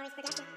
Mars Productions.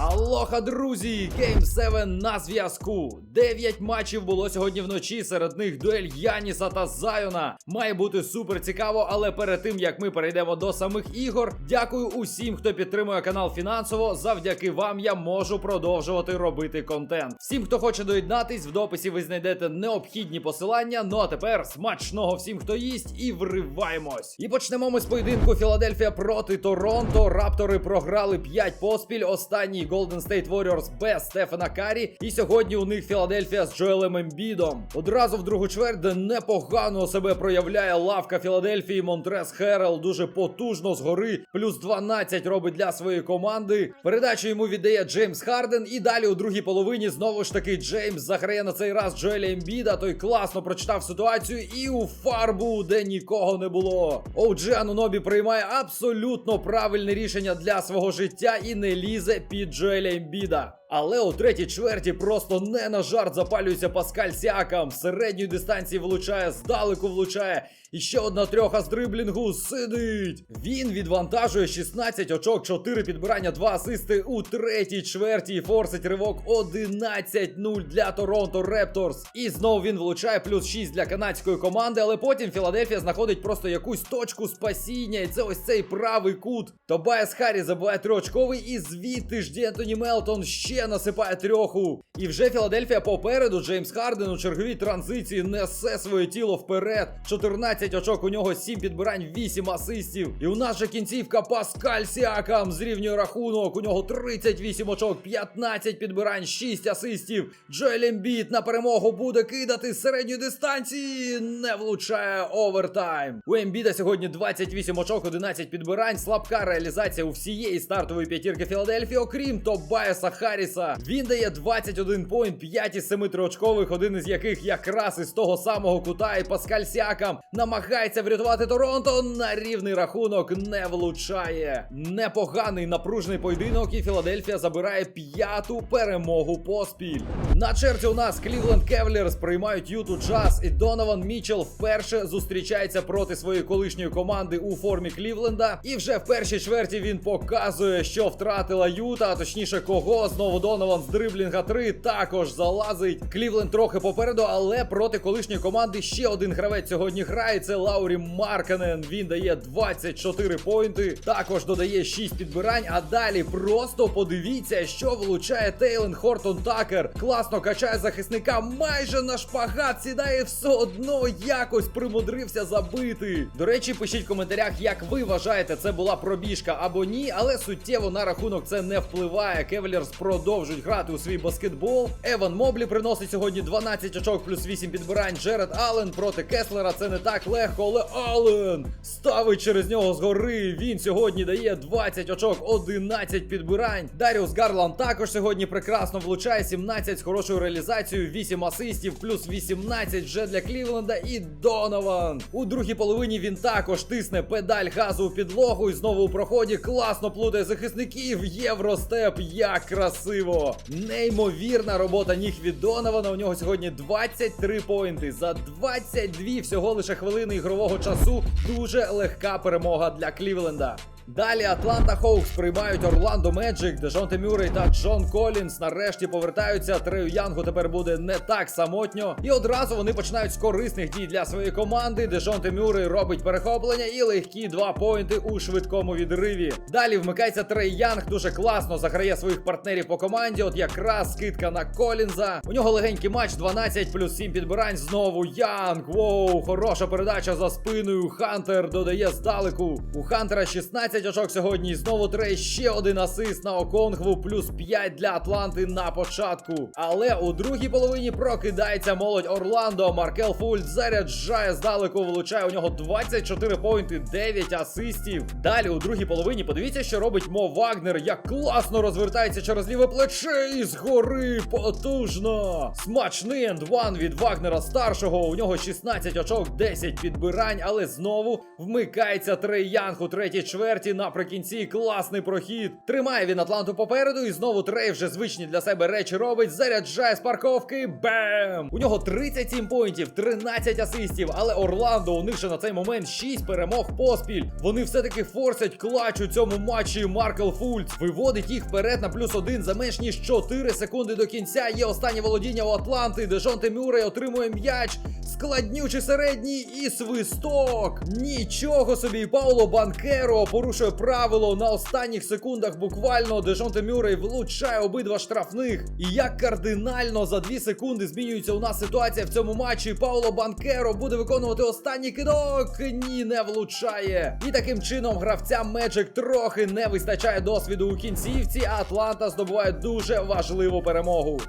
Алоха, друзі! Game 7 на зв'язку. Дев'ять матчів було сьогодні вночі. Серед них дуель Яніса та Зайона. Має бути супер цікаво, але перед тим як ми перейдемо до самих ігор, дякую усім, хто підтримує канал фінансово. Завдяки вам я можу продовжувати робити контент. Всім, хто хоче доєднатись, в дописі ви знайдете необхідні посилання. Ну а тепер смачного всім, хто їсть, і вриваємось. І почнемо ми з поєдинку Філадельфія проти Торонто. Раптори програли 5 поспіль. Останній Golden State Warriors без Стефана Карі. І сьогодні у них Філадельфія з Джоелем Ембідом. Одразу в другу чверть, непогано себе проявляє лавка Філадельфії. Монтрес Херел дуже потужно згори. Плюс 12 робить для своєї команди. Передачу йому віддає Джеймс Харден. І далі у другій половині знову ж таки Джеймс заграє на цей раз Джоеля Ембіда. Той класно прочитав ситуацію і у фарбу, де нікого не було. Оуджі Анунобі приймає абсолютно правильне рішення для свого життя і не лізе під Джоеля Ембіда. Але у третій чверті просто не на жарт запалюється Паскаль Сіакам. Середньої дистанції влучає, здалеку влучає. І ще одна трьоха з дриблінгу сидить. Він відвантажує 16 очок, 4 підбирання, 2 асисти у третій чверті. Форсить ривок 11-0 для Торонто Репторс. І знову він влучає плюс 6 для канадської команди. Але потім Філадельфія знаходить просто якусь точку спасіння. І це ось цей правий кут. Тобайас Харрі забуває триочковий. І звідти ж Д'Ентоні Мелтон ще насипає трьоху. І вже Філадельфія попереду. Джеймс Харден у черговій транзиції несе своє тіло вперед. 14 очок у нього, 7 підбирань, 8 асистів. І у нас же кінцівка Паскаль Сіакам зрівнює рахунок. У нього 38 очок, 15 підбирань, 6 асистів. Джоель Ембіт на перемогу буде кидати середньої дистанції. Не влучає овертайм. У Ембіда сьогодні 28 очок, 11 підбирань. Слабка реалізація у всієї стартової п'ятірки Філадельфії, окрім Тобайаса Харріса. Він дає 21 поінт, 5 із 7 триочкових, один із яких якраз із того самого кута. І Паскаль Сіакам намагається врятувати Торонто. На рівний рахунок не влучає. Непоганий напружений поєдинок, і Філадельфія забирає п'яту перемогу поспіль. На черзі у нас Клівленд Кевлерс приймають Юту Джаз, і Донован Мічел вперше зустрічається проти своєї колишньої команди у формі Клівленда. І вже в першій чверті він показує, що втратила Юта, а точніше кого. Знову Донован з дриблінга 3 також залазить. Клівленд трохи попереду, але проти колишньої команди ще один гравець сьогодні грає. Це Лаурі Марканен. Він дає 24 поінти. Також додає 6 підбирань. А далі просто подивіться, що влучає Тейлен Хортон Такер. Класно качає захисника майже на шпагат. Сідає все одно якось примудрився забити. До речі, пишіть в коментарях, як ви вважаєте, це була пробіжка або ні, але суттєво на рахунок це не впливає. Кевлерс продовжують грати у свій баскетбол. Еван Моблі приносить сьогодні 12 очок плюс 8 підбирань. Джеред Аллен проти Кеслера. Це не так легко, але Аллен ставить через нього згори. Він сьогодні дає 20 очок, 11 підбирань. Даріус Гарланд також сьогодні прекрасно влучає 17 з хорошою реалізацією, 8 асистів, плюс 18 вже для Клівленда і Донован. У другій половині він також тисне педаль газу у підлогу і знову у проході класно плутає захисників. Євростеп, як красиво! Неймовірна робота ніг від. У нього сьогодні 23 поінти за 22 всього лише хвилини ігрового часу. Дуже легка перемога для Клівленда. Далі Атланта Хоукс приймають Орландо Меджик, Дежонте Мюррей та Джон Колінс нарешті повертаються. Трею Янгу тепер буде не так самотньо. І одразу вони починають з корисних дій для своєї команди. Дежонте Мюррей робить перехоплення і легкі два поінти у швидкому відриві. Далі вмикається Трей Янг, дуже класно заграє своїх партнерів по команді. От якраз скидка на Колінза. У нього легенький матч 12 плюс 7 підбирань. Знову Янг. Воу, хороша передача за спиною. Хантер додає здалеку. У Хантера 16 очок сьогодні. Знову Трей ще один асист на Оконгву, плюс 5 для Атланти на початку. Але у другій половині прокидається молодь Орландо. Маркел Фульд заряджає здалеку, влучає у нього 24 поінти, 9 асистів. Далі у другій половині подивіться, що робить Мо Вагнер. Як класно розвертається через ліве плече і згори потужно. Смачний ендван від Вагнера старшого. У нього 16 очок, 10 підбирань, але знову вмикається Трей Янг у третій чверті. Четверті наприкінці. Класний прохід. Тримає він Атланту попереду, і знову Трей вже звичні для себе речі робить. Заряджає з парковки. Бем! У нього 37 поінтів, 13 асистів. Але Орландо у них ще на цей момент 6 перемог поспіль. Вони все-таки форсять клач у цьому матчі. Маркл Фульц виводить їх вперед на плюс один за менш ніж 4 секунди до кінця. Є останнє володіння у Атланти, де Жонте Мюррей отримує м'яч. Складнючий середній і свисток. Нічого собі, Пауло Банкеро порушує правило на останніх секундах. Буквально Дежонте Мюррей влучає обидва штрафних. І як кардинально за 2 секунди змінюється у нас ситуація в цьому матчі. Пауло Банкеро буде виконувати останній кидок. Ні, не влучає. І таким чином гравцям Magic трохи не вистачає досвіду у кінцівці, Атланта здобуває дуже важливу перемогу.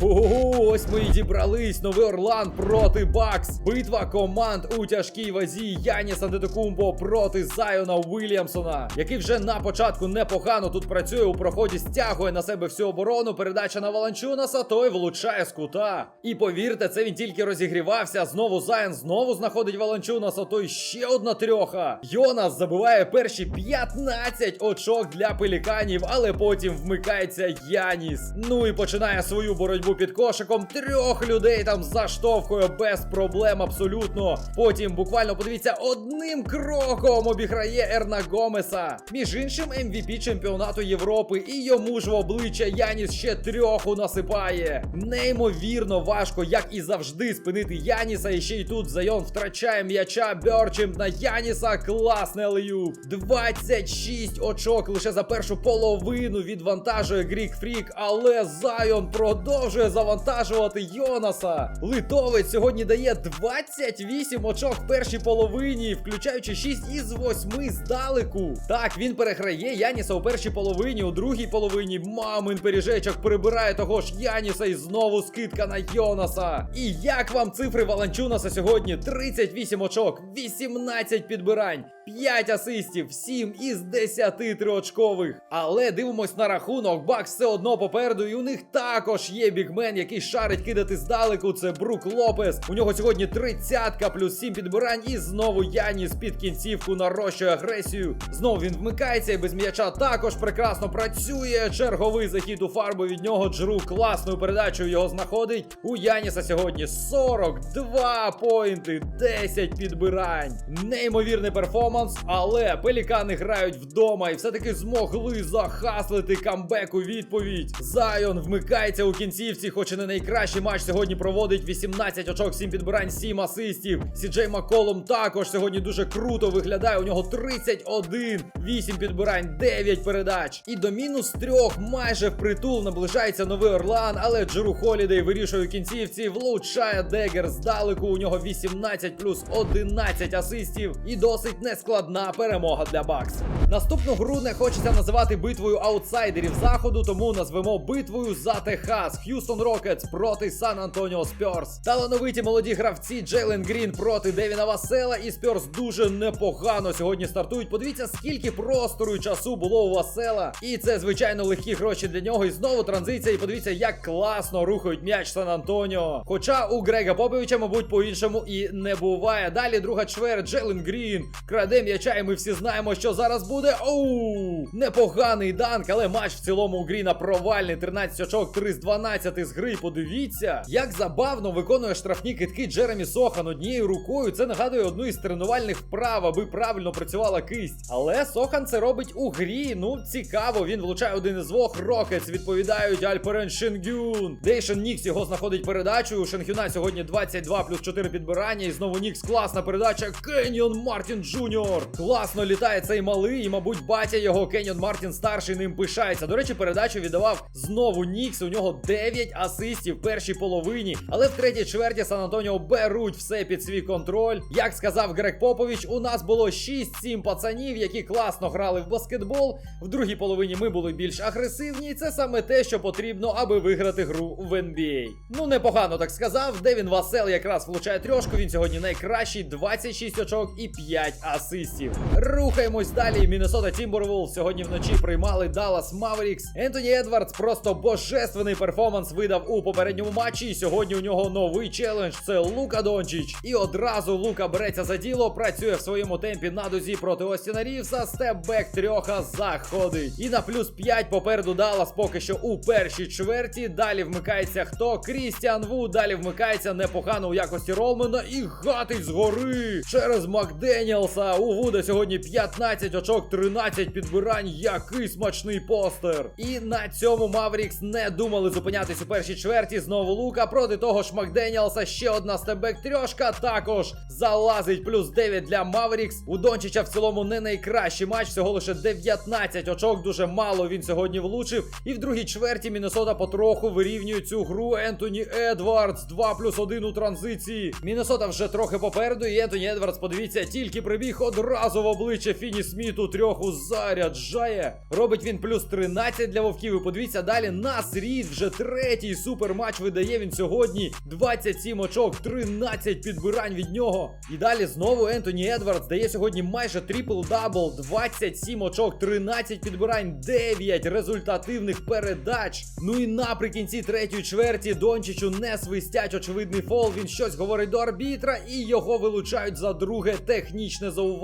Ого, ось ми і дібрались. Новий Орлан проти Бакс. Битва команд у тяжкій вазі. Яніс Антетокумбо проти Зайона Уільямсона, який вже на початку непогано тут працює у проході, стягує на себе всю оборону. Передача на Валанчунаса, той влучає з кута. І повірте, це він тільки розігрівався. Знову Зайон знову знаходить Валанчунаса. Той ще одна трьоха. Йонас забиває перші 15 очок для пеліканів, але потім вмикається Яніс. Ну і починає свою боротьбу під кошиком. Трьох людей там заштовхує без проблем абсолютно. Потім буквально подивіться одним кроком обіграє Ерна Гомеса. Між іншим, MVP чемпіонату Європи, і йому ж в обличчя Яніс ще трьоху насипає. Неймовірно важко, як і завжди, спинити Яніса. І ще й тут Зайон втрачає м'яча. Бьорчим на Яніса. Класне лею. 26 очок лише за першу половину відвантажує Грік Фрік, але Зайон продовжує завантажувати Йонаса. Литовець сьогодні дає 28 очок в першій половині, включаючи 6 із 8 здалеку. Так, він переграє Яніса у першій половині, у другій половині мамин пиріжечок прибирає того ж Яніса і знову скидка на Йонаса. І як вам цифри Валанчунаса сьогодні? 38 очок, 18 підбирань. 5 асистів, 7 із 10 триочкових. Але дивимось на рахунок. Бакс все одно попереду, і у них також є бігмен, який шарить кидати здалеку. Це Брук Лопес. У нього сьогодні 30 плюс 7 підбирань. І знову Яніс під кінцівку нарощує агресію. Знову він вмикається і без м'яча також прекрасно працює. Черговий захід у фарбу від нього. Джру класною передачею його знаходить. У Яніса сьогодні 42 поінти, 10 підбирань. Неймовірний перформанс, але пелікани грають вдома і все-таки змогли захаслити камбек у відповідь. Зайон вмикається у кінцівці, хоч і не найкращий матч сьогодні проводить 18 очок, 7 підбирань, 7 асистів. Сіджей Маколом також сьогодні дуже круто виглядає. У нього 31, 8 підбирань, 9 передач. І до мінус трьох майже впритул наближається новий Орлан, але Джеру Холідей вирішує у кінцівці, влучає Дегер здалеку. У нього 18 плюс 11 асистів. І досить нескладна перемога для Бакс. Наступну гру не хочеться називати битвою аутсайдерів заходу, тому назвемо битвою за Техас. Х'юстон Рокетс проти Сан Антоніо Спьорс. Талановиті молоді гравці Джейлен Грін проти Девіна Васела. І Спьорс дуже непогано сьогодні стартують. Подивіться, скільки простору і часу було у Васела. І це, звичайно, легкі гроші для нього. І знову транзиція. І подивіться, як класно рухають м'яч Сан Антоніо. Хоча у Грега Поповича, мабуть, по-іншому і не буває. Далі друга чверть, Джейлен Грін. Краде м'яча, і ми всі знаємо, що зараз буде. Оу! Непоганий данк, але матч в цілому у Гріна провальний. 13 очок, 3 з 12 з гри. Подивіться, як забавно виконує штрафні китки Джеремі Сохан однією рукою. Це нагадує одну із тренувальних вправ, аби правильно працювала кисть. Але Сохан це робить у грі. Ну, цікаво, він влучає один із двох. Рокетс відповідають Альперен Шенгюн. Дейшен Нікс його знаходить передачею. У Шенгюна сьогодні 22 плюс 4 підбирання. І знову Нікс класна передача. Кеньон Мартін Джуніор. Класно літає цей малий, і, мабуть, батя його Кеньон Мартін старший ним пишається. До речі, передачу віддавав знову Нікс. У нього 9 асистів в першій половині. Але в третій чверті Сан Антоніо беруть все під свій контроль. Як сказав Грег Попович, у нас було 6-7 пацанів, які класно грали в баскетбол. В другій половині ми були більш агресивні, і це саме те, що потрібно, аби виграти гру в NBA. Ну, непогано так сказав. Девін Васел якраз влучає трьошку. Він сьогодні найкращий 26 очок і 5 асистів. Асистів. Рухаємось далі. Міннесота Тімбервулф сьогодні вночі приймали Даллас Маверікс. Ентоні Едвардс просто божественний перформанс видав у попередньому матчі. І сьогодні у нього новий челендж. Це Лука Дончич. І одразу Лука береться за діло, працює в своєму темпі на дозі проти Остіна Рівса. Степбек трьоха заходить. І на плюс 5 попереду Даллас поки що у першій чверті. Далі вмикається хто? Крістіан Ву. Далі вмикається непогано у якості Ролмена і гатить згори через Макденіелса. У Вуда сьогодні 15 очок, 13 підбирань. Який смачний постер. І на цьому Маврікс не думали зупинятись у першій чверті. Знову Лука проти того ж Макденіелса. Ще одна стебек трьошка. Також залазить плюс 9 для Маврікс. У Дончича в цілому не найкращий матч. Всього лише 19 очок. Дуже мало він сьогодні влучив. І в другій чверті Міннесота потроху вирівнює цю гру. Ентоні Едвардс 2 плюс 1 у транзиції. Міннесота вже трохи попереду. І Ентоні Едвардс, подивіться, тільки прибіг одразу в обличчя Фіні Сміту. Трьоху заряджає. Робить він плюс 13 для вовків. І подивіться далі. Нас Рід вже третій суперматч видає він сьогодні. 27 очок, 13 підбирань від нього. І далі знову Ентоні Едвардс дає сьогодні майже трипл-дабл. 27 очок, 13 підбирань, 9 результативних передач. Ну і наприкінці третьої чверті Дончичу не свистять очевидний фол. Він щось говорить до арбітра, і його вилучають за друге технічне зауваження.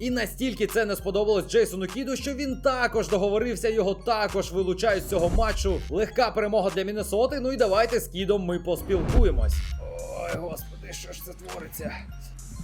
І настільки це не сподобалось Джейсону Кіду, що він також договорився, його також вилучають з цього матчу. Легка перемога для Міннесоти. Ну і давайте з Кідом ми поспілкуємось. Ой, господи, що ж це твориться?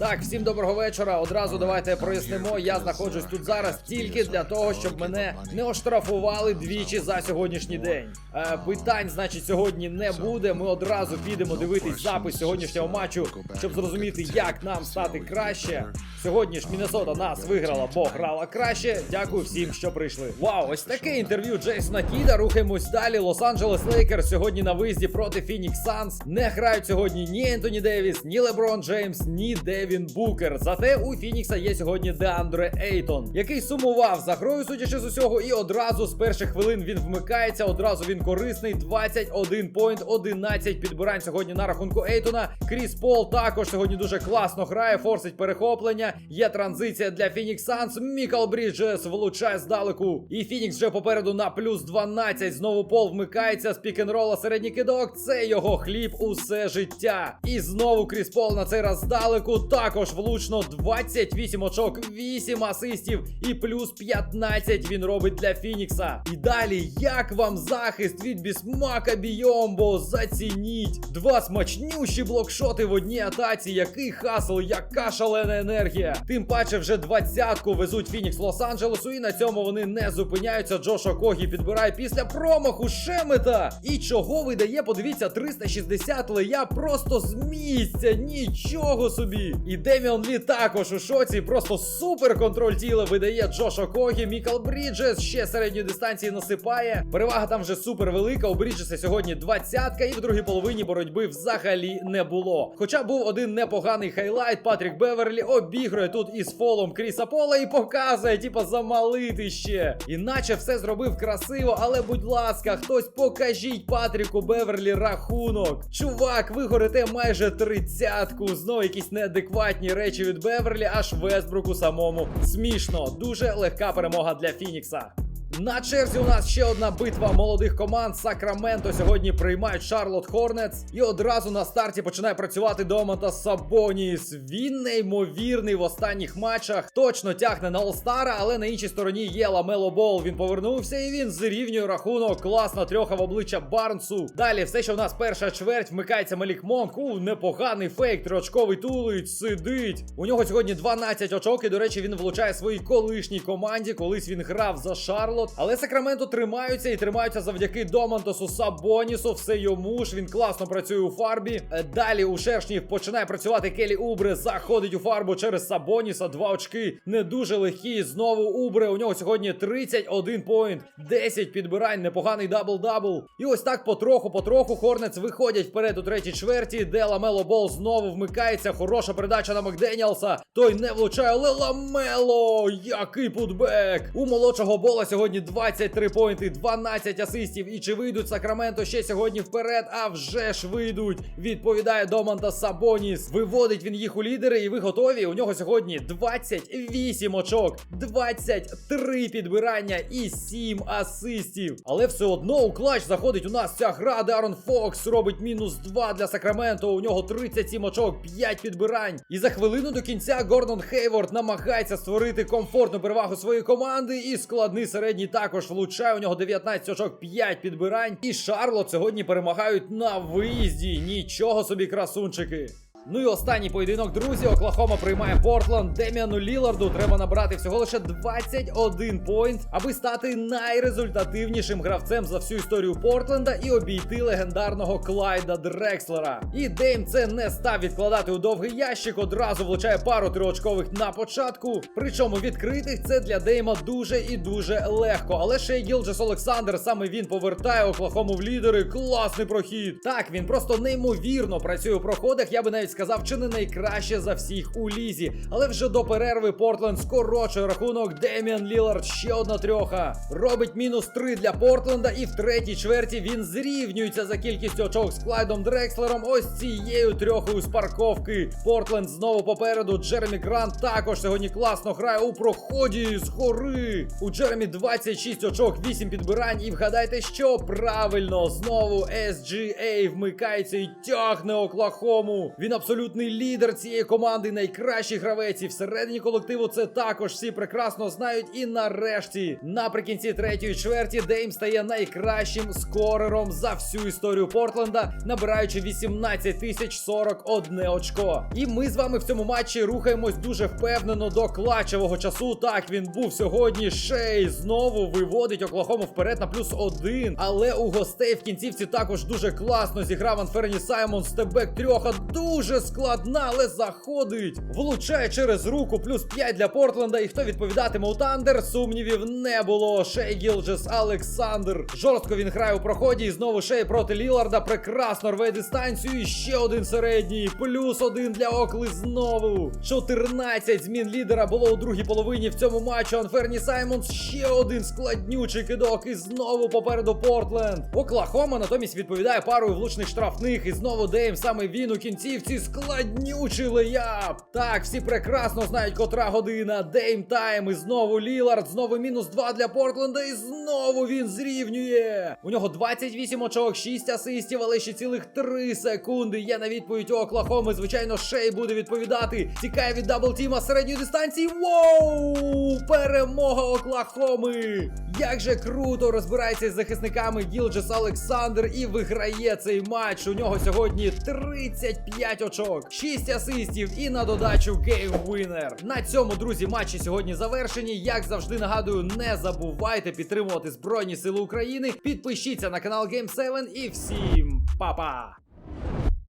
Так, всім доброго вечора. Одразу давайте прояснимо. Я знаходжусь тут зараз тільки для того, щоб мене не оштрафували двічі за сьогоднішній день. Е, питань, значить, сьогодні не буде. Ми одразу підемо дивитись запис сьогоднішнього матчу, щоб зрозуміти, як нам стати краще. Сьогодні ж Міннесота нас виграла, бо грала краще. Дякую всім, що прийшли. Вау, ось таке інтерв'ю Джейсона Кіда. Рухаємось далі. Лос-Анджелес Лейкерс сьогодні на виїзді проти Фінікс Санс. Не грають сьогодні ні Ентоні Девіс, ні Леброн Джеймс, ні Девін Букер. Зате у Фінікса є сьогодні Деандре Ейтон, який сумував за грою, судячи з усього, і одразу з перших хвилин він вмикається. Одразу він корисний. 21 поінт, 11 підбирань сьогодні на рахунку Ейтона. Кріс Пол також сьогодні дуже класно грає, форсить перехоплення. Є транзиція для Фінікс Санс. Мікал Бріджес влучає здалеку. І Фінікс вже попереду на плюс 12. Знову Пол вмикається з пік-н-рола середній кидок. Це його хліб усе життя. І знову Кріс Пол на цей раз здалеку. Також влучно 28 очок, 8 асистів і плюс 15 він робить для Фінікса. І далі, як вам захист від Бісмака Бійомбо? Зацініть! Два смачнющі блокшоти в одній атаці. Який хасл, яка шалена енергія. Тим паче вже двадцятку везуть Фінікс Лос-Анджелесу, і на цьому вони не зупиняються. Джош Окогі підбирає після промаху Шемета. І чого видає, подивіться, 360 лея просто з місця. Нічого собі. І Деміон Лі також у шоці. Просто супер контроль тіла видає Джош Окогі. Мікал Бріджес ще середньої дистанції насипає. Перевага там вже супер велика. У Бріджеса сьогодні двадцятка, і в другій половині боротьби взагалі не було. Хоча був один непоганий хайлайт. Патрік Беверлі обігрує тут із фолом Кріса Пола і показує, типа, замалити ще. Іначе все зробив красиво, але будь ласка, хтось покажіть Патріку Беверлі рахунок. Чувак, ви горите майже тридцятку. Знову якісь неадекватні речі від Беверлі, аж Вестбруку самому. Смішно, дуже легка перемога для Фінікса. На черзі у нас ще одна битва молодих команд. Сакраменто сьогодні приймають Шарлот Хорнетс. І одразу на старті починає працювати Домантас Сабоніс. Він неймовірний в останніх матчах. Точно тягне на Олстара, але на іншій стороні є Ламело Бол. Він повернувся і він зрівнює рахунок. Класна трьоха в обличчя Барнсу. Далі все, що в нас перша чверть, вмикається Малік Монк. У непоганий фейк, триочковий тулить, сидить. У нього сьогодні 12 очок. І, до речі, він влучає своїй колишній команді. Колись він грав за Шарлот. Але Сакраменто тримаються і тримаються завдяки Домантосу Сабонісу. Все йому ж він класно працює у фарбі. Е, Далі у шершнів починає працювати Келі Убре. Заходить у фарбу через Сабоніса. Два очки не дуже легкі. Знову Убре. У нього сьогодні 31 поінт, 10 підбирань, непоганий дабл-дабл. І ось так потроху-потроху Хорнец виходять вперед у третій чверті, де Ламело Бол знову вмикається. Хороша передача на Макденіалса. Той не влучає, але Ламело! Який путбек! У молодшого бола сьогодні. Сьогодні 23 поінти, 12 асистів. І чи вийдуть Сакраменто ще сьогодні вперед? А вже ж вийдуть. Відповідає Домантас Сабоніс. Виводить він їх у лідери, і ви готові? У нього сьогодні 28 очок, 23 підбирання і 7 асистів. Але все одно у клач заходить у нас ця гра. Дарон Фокс робить мінус 2 для Сакраменто. У нього 37 очок, 5 підбирань. І за хвилину до кінця Гордон Хейворд намагається створити комфортну перевагу своєї команди. І складний середній також влучає. У нього 19 очок, 5 підбирань. І Шарлот сьогодні перемагають на виїзді. Нічого собі, красунчики. Ну і останній поєдинок, друзі. Оклахома приймає Портланд. Деміану Ліларду треба набрати всього лише 21 поінт, аби стати найрезультативнішим гравцем за всю історію Портленда і обійти легендарного Клайда Дрекслера. І Дейм це не став відкладати у довгий ящик. Одразу влучає пару триочкових на початку. Причому відкритих це для Дейма дуже і дуже легко. Але Шей Гілджес Олександр саме він повертає Оклахому в лідери. Класний прохід. Так, він просто неймовірно працює у проходах. Я би навіть сказав, чи не найкраще за всіх у лізі. Але вже до перерви Портленд скорочує рахунок. Деміан Лілард ще одна трьоха. Робить мінус 3 для Портленда, і в третій чверті він зрівнюється за кількістю очок з Клайдом Дрекслером. Ось цією трьохою з парковки. Портленд знову попереду. Джеремі Грант також сьогодні класно грає у проході з гори. У Джеремі 26 очок, 8 підбирань. І вгадайте, що правильно знову SGA вмикається і тягне Оклахому. Він абсолютний лідер цієї команди, найкращий гравець. І всередині колективу це також всі прекрасно знають. І нарешті, наприкінці третьої чверті, Дейм стає найкращим скорером за всю історію Портленда, набираючи 18 тисяч 41 очко. І ми з вами в цьому матчі рухаємось дуже впевнено до клачевого часу. Так він був сьогодні. Шей знову виводить Оклахому вперед на плюс один. Але у гостей в кінцівці також дуже класно зіграв Анферні Саймон. Стебек трьоха дуже складна, але заходить. Влучає через руку, плюс 5 для Портленда. І хто відповідатиме у Тандер? Сумнівів не було. Шей Гілджес Олександр. Жорстко він грає у проході. І знову Шей проти Ліларда. Прекрасно рве дистанцію. І ще один середній. Плюс один для Окли знову. 14 змін лідера було у другій половині в цьому матчу. Анферні Саймонс ще один складнючий кидок. І знову попереду Портленд. Оклахома натомість відповідає парою влучних штрафних. І знову Дейм саме він у кінцівці складнючий леяп. Так, всі прекрасно знають, котра година. Дейм тайм. І знову Лілард. Знову мінус 2 для Портленда. І знову він зрівнює. У нього 28 очок, 6 асистів, але ще цілих 3 секунди. Є на відповідь у Оклахоми. Звичайно, Шей буде відповідати. Тікає від даблтіма середньої дистанції. Воу! Перемога Оклахоми! Як же круто розбирається із захисниками Гілджес Олександр і виграє цей матч. У нього сьогодні 35 очок, 6 асистів і на додачу гейм-винер. На цьому, друзі, матчі сьогодні завершені. Як завжди нагадую, не забувайте підтримувати Збройні Сили України. Підпишіться на канал Game7 і всім па-па!